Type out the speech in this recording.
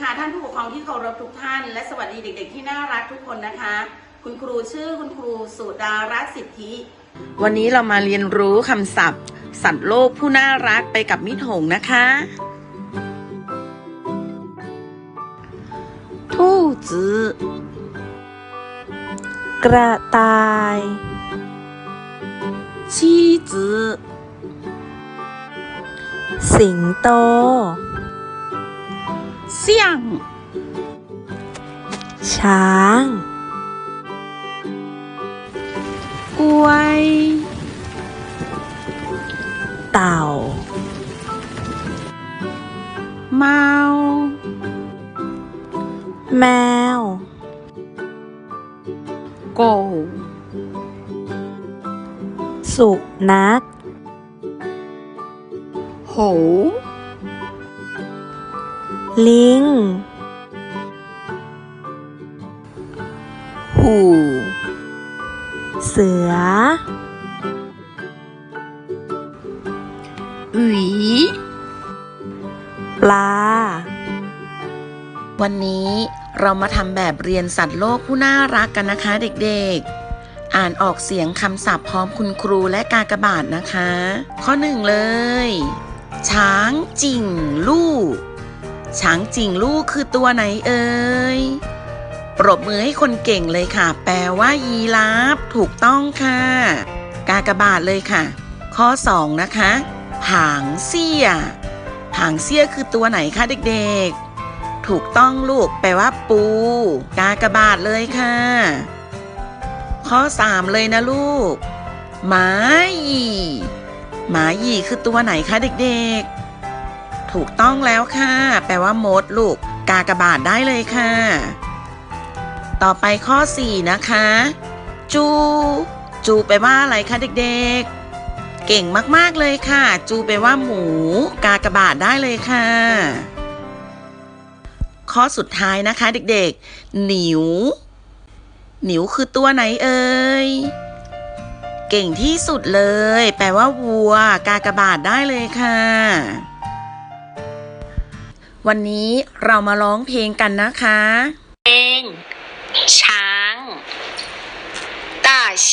ค่ะท่านผู้ปกครองที่เคารพทุกท่าน และสวัสดีเด็กๆที่น่ารักทุกคนนะคะ คุณครูชื่อคุณครูสุดารัตน์สิทธิ วันนี้เรามาเรียนรู้คำศัพท์ สัตว์โลกผู้น่ารักไปกับมิตหงนะคะ ทู่จืกระต่ายชีจืสิงโต เสี่ยง ช้างกวย เต่า เมา แมว โก สุนัข hổ ลิง虎เสือ鱼ปลา วันนี้เรามาทำแบบเรียนสัตว์โลกผู้น่ารักกันนะคะเด็กๆ อ่านออกเสียงคำศัพท์พร้อมคุณครูและกากบาทนะคะ ข้อหนึ่งเลย ช้างจิ่งลูก ช้างจริงลูกคือตัวไหนเอ่ย ปรบมือให้คนเก่งเลยค่ะ แปลว่ายีราฟถูกต้องค่ะ กากบาทเลยค่ะ ข้อ 2 นะคะผางเสี้ยผางเสี้ยคือตัวไหนคะเด็กๆ ถูกต้องลูก แปลว่าปู กากบาทเลยค่ะ ข้อ 3 เลยนะลูกหมาหยีหมาหยีคือตัวไหนคะเด็กๆ ถูกต้องแล้วค่ะ แปลว่ามดลูก กากระบาทได้เลยค่ะ ต่อไปข้อ 4 นะคะ จู จูแปลว่าอะไรคะเด็กๆ เก่งมากๆเลยค่ะ จูแปลว่าหมู กากระบาทได้เลยค่ะ ข้อสุดท้ายนะคะเด็กๆ หนิว หนิวคือตัวไหนเอ่ยเก่งที่สุดเลย แปลว่าวัว กากระบาทได้เลยค่ะ วันนี้เรามาร้องเพลงกันนะคะ เพลงช้าง大象